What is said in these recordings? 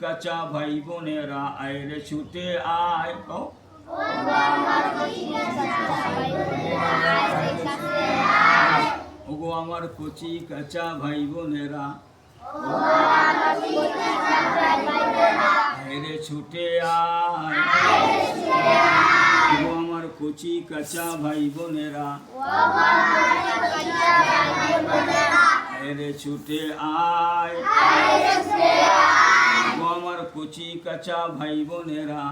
কাঁচা ভাই বোনেরা আয় রে ছুটে আয়। কও। ওগো আমার কচি কাঁচা ভাই বোনেরা আয় রে ছুটে আয়। ওগো আমার কচি কাঁচা ভাই বোনেরা আয় রে ছুটে আয়। ওগো আমার কচি কাঁচা ভাই বোনেরা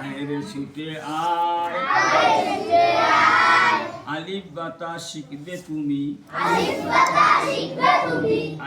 আয় রে ছুটে আয় আলিফ বাতা শিখবে তুমি আলিফ বাতা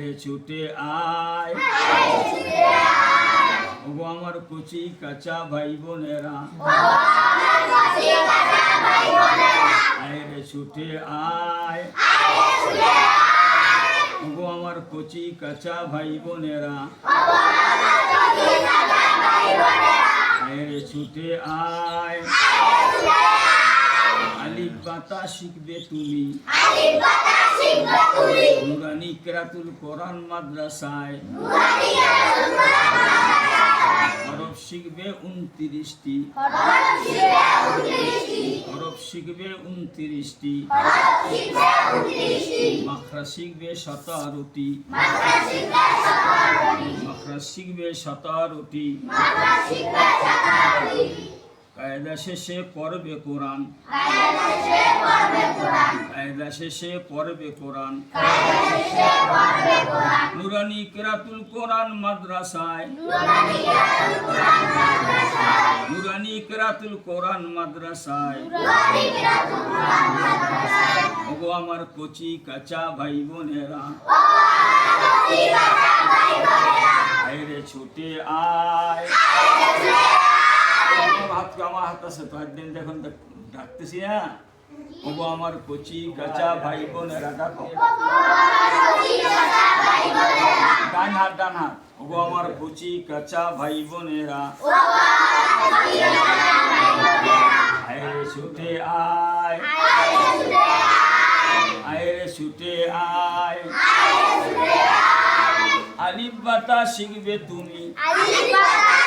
রে ছুটে আয় ওগো আমার কচি কাঁচা ভাই বোনেরা আয় রে ছুটে আয় ওগো আমার কচি কাঁচা ভাই বোনেরা আয় রে ছুটে আয় বাতা শিখবে তুমি। নুরানি কেরাতুল কোরআন মাদ্রাসায়। হরফ শিখবে উনত্রিশটি। হরফ শিখবে উনত্রিশটি। মাখরা শিখবে সতেরোটি। মাখরা শিখবে সতেরোটি। কায়দা শেষে পড়বে কোরআন। কায়দা শেষে পড়বে কোরআন। নুরানি কেরাতুল কোরআন মাদ্রাসায়। নুরানি কেরাতুল কোরআন মাদ্রাসায়। ওগো আমার কচি কাঁচা ভাই বোনেরা। আয় ছুটে আয় আমার হাত আমার হাত আছে তো একদিন দেখুন ডাকতেছি হ্যাঁ? ওগো আমার কচি কাঁচা ভাই বোনেরা ডাকো ডান হাত ডান হাত। ওগো আমার কচি কাঁচা ভাই বোনেরা আয় রে ছুটে আয়। আয় রে ছুটে আয়। আলিফ বাতা শিখবে তুমি। গানি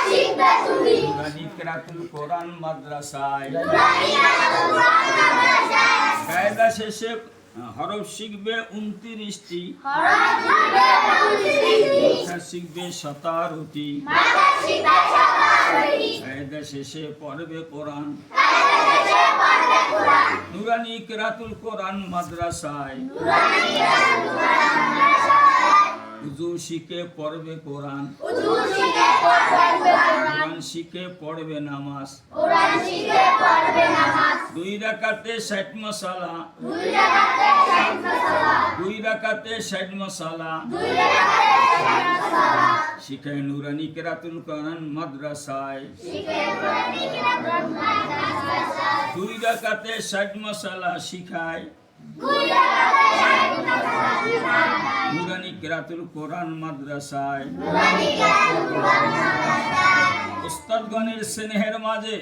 কেরাতুল কোরআন মাদ্রাসায়। কায়দা শেষে, হরফ শিখবে উনত্রিশটি। ভাষা শিখবে সতেরোটি। কায়দা শেষে পড়বে কোরআন। নুরানি কেরাতুল কোরআন মাদ্রাসায়। উজু শিখে পড়বে কোরআন। কোরআন। শিখে পড়বে নামাজ। দুই রাকাতে ষাট মশালা। দুই রাকাতে ষাট মশালা। শিখায় নুরানি কেরাতুল কোরআন মাদ্রাসায়। দুই রাকাতে ষাট মশালা শিখায়। কেরাতুল কোরআন মাদ্রাসায়। উস্তাদগণের স্নেহের মাঝে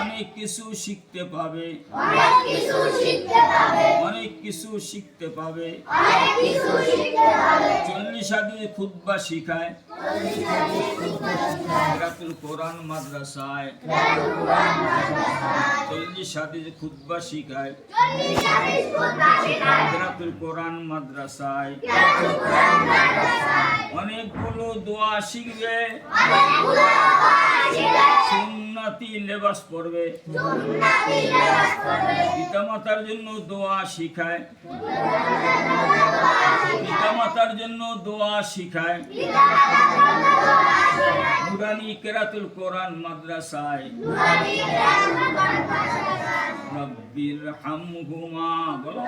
অনেক কিছু শিখতে পাবে। অনেক কিছু শিখতে পাবে। চল্লিশ হাদিস খুদ্া শিখায়। কেরাতুল কোরআন মাদ্রাসায়। চল্লিশ হাদিস খুদ্া শিখায়। কেরাতুল কোরআন মাদ্রাসায়। অনেকগুলো দোয়া শিখবে। সুন্নতি লেবাস পড়বে। পিতামাতার জন্য দোয়া শিখায়। পিতামাতার মাতার জন্য দোয়া শিখায়। নুরানি কেরাতুল কোরআন মাদ্রাসায়। রব্বির হামহুমা বলো।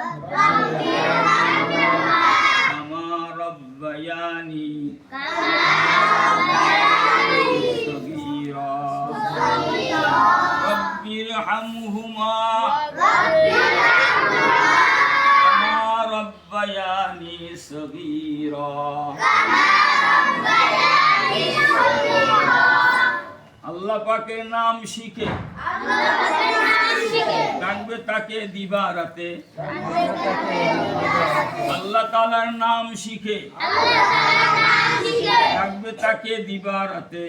কামা রব্বায়ানি। সগীরা। রব্বির হামহুমা কামা রব্বায়ানি সগীরা আল্লাহ পাকের নাম শিখে ডাকবে তাকে দিবা রাতে। আল্লাহ তালার নাম শিখে। ডাকবে তাকে দিবা রাতে।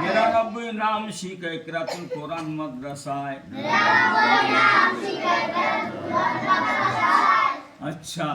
নিরানব্বই নাম শিখে ক্রাতুল কোরআন মাদ্রাসায়। আচ্ছা